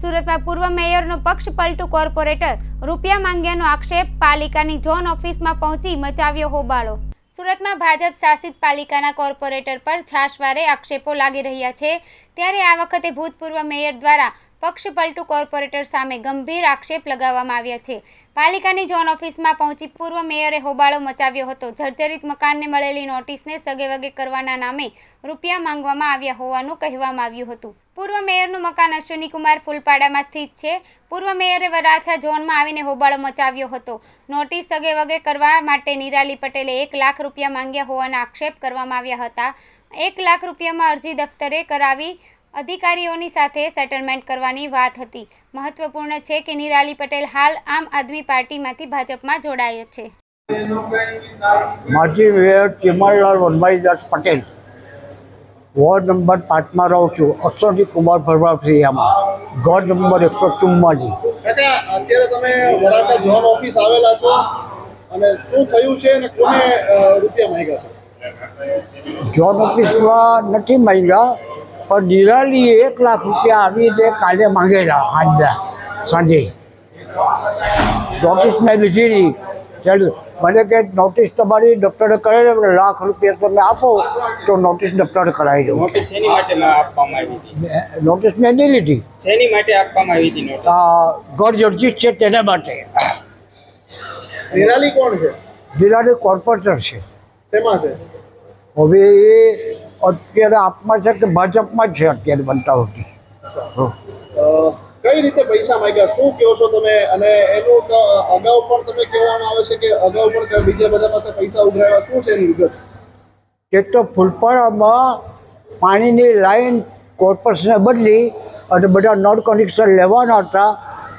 સુરતમાં પૂર્વ મેયરનો પક્ષ પલટું કોર્પોરેટર રૂપિયા માંગ્યાનો આક્ષેપ, પાલિકાની ઝોન ઓફિસમાં પહોંચી મચાવ્યો હોબાળો. સુરતમાં ભાજપ શાસિત પાલિકાના કોર્પોરેટર પર છાશવારે આક્ષેપો લાગી રહ્યા છે. ત્યારે આ વખતે ભૂતપૂર્વ મેયર દ્વારા પક્ષ પલટુ કોર્પોરેટર સામે ગંભીર આક્ષેપ લગાવવામાં આવ્યા છે. પાલિકાની ઝોન ઓફિસમાં પહોંચી પૂર્વ મેયરે હોબાળો મચાવ્યો હતો. જર્જરિત મકાનને મળેલી નોટિસને સગેવગે કરવાના નામે રૂપિયા માંગવામાં આવ્યા હોવાનું કહેવામાં આવ્યું હતું. પૂર્વ મેયરનું મકાન અશ્વિનીકુમાર ફૂલપાડામાં સ્થિત છે. પૂર્વ મેયરે વરાછા ઝોનમાં આવીને હોબાળો મચાવ્યો હતો. નોટિસ સગેવગે કરવા માટે નિરાલી પટેલે એક લાખ રૂપિયા માંગ્યા હોવાના આક્ષેપ કરવામાં આવ્યા હતા. એક લાખ રૂપિયામાં અરજી દફતરે કરાવી અધિકારીઓની સાથે સેટલમેન્ટ કરવાની વાત હતી. મહત્વપૂર્ણ છે કે નિરાલી પટેલ હાલ આમ આદમી પાર્ટીમાંથી ભાજપમાં જોડાય છે. માજી mayor Chimanlal Vanbhaidas Patel ward number પાંચમાં રહું છું અશ્વની કુમાર ભરવા ફ્રિયામાં ઘર નંબર એકસો ચુમ્માજી અત્યારે તમે વરાછા ઝોન ઓફિસ આવેલા છો અને શું થયું છે અને કોને રૂપિયા માંગ્યા છે? ઝોન ઓફિસમાં નથી માંગ્યા પણ નિરાલીએ એક લાખ રૂપિયા આવીને કાલે માંગેલા સાંજના સાંજે. નોટિસ મેં લીધી નહીં ત્યારે મને કે નોટિસ તમારી ડૉક્ટરે કરાવી દે લાખ રૂપિયા તમે આપો તો નોટિસ ડૉક્ટરે કરાવી દઉં. નોટિસ શેની માટે આપવામાં આવી હતી. નોટિસ મેં નહીં લીધી. શેની માટે આપવામાં આવી હતી ઘર જર્જિત છે તેના માટે. નિરાલી કોણ છે? જિલ્લાની કોર્પોરેટર છે. શેમાં છે? હવે એ અત્યારે આપમાં છે કે ભાજપમાં જ છે અત્યારે બનતા હોતી કઈ રીતે પૈસા માંગ્યા? શું કહો છો તમે? અને એનું અગાઉ પણ તમે કહેવામાં આવે છે કે અગાઉ પણ બીજા બધા પાસે પૈસા ઉઘરાવ્યા. શું છે એની વિગત? કે તો ફૂલપાડામાં પાણીની લાઈન કોર્પોરેશને બદલી અને બધા નળ કનેક્શન લેવાના હતા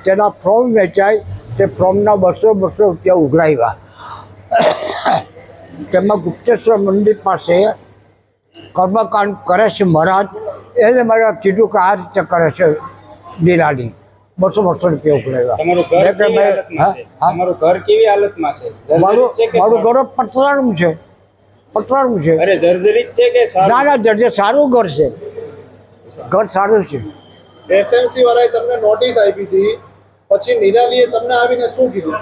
તેના ફોર્મ વેચાય તે ફોર્મના બસો બસો રૂપિયા ઉઘરાવ્યા. તેમાં ગુપ્તેશ્વર મંદિર પાસે કર્મકાંડ કરે છે મહારાજ એને મારે કીધું કે આ રીતે કરે છે નિરાલી બસો બસો રૂપિયા તમારું ઘર કેવી હાલતમાં છે? હા. તમારું ઘર કેવી હાલતમાં છે? મારું? ઘર પતરાનું છે. પતરાનું છે. અરે જર્જરિત છે કે ના સારું? ના જર્જર સારું ઘર છે. ઘર સારું છે. એસએમસી વાળાએ તમને નોટિસ આપી હતી. પછી નિરાલીએ તમને આવીને શું કીધું?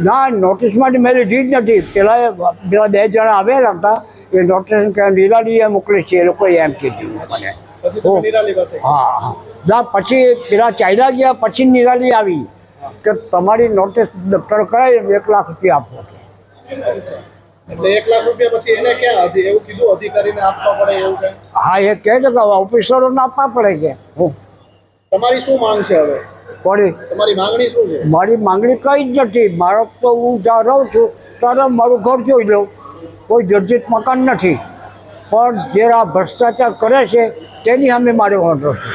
નો- નોટિસમાં મેં લીધી જ નથી. પેલા એ- પેલા બે જણા આવેલા હતા. એ નોટિસ કે નિરાલીએ મોકલી છે એ લોકોએ એમ કીધું મને. હા હા. ના પછી પેલા ચાલ્યા ગયા પછી નિરાલી આવી કે તમારી નોટિસ દફતર કરાવી એક લાખ રૂપિયા આપો. એટલે એક લાખ રૂપિયા પછી એને ક્યાં એવું કીધું અધિકારીને આપવા પડે એવું કઈ? હા એ કહે છે કે ઓફિસરોને આપવા પડે છે. તમારી શું માંગ છે હવે? પડી. તમારી માંગણી શું છે? મારી માંગણી કઈ જ નથી. મારો તો હું જ્યાં રહું છું ત્યારે મારું ઘર જોઈ લઉં. કોઈ જર્જિત મકાન નથી. પણ જે આ ભ્રષ્ટાચાર કરે છે, તેની સામે મારે વાંધો છે.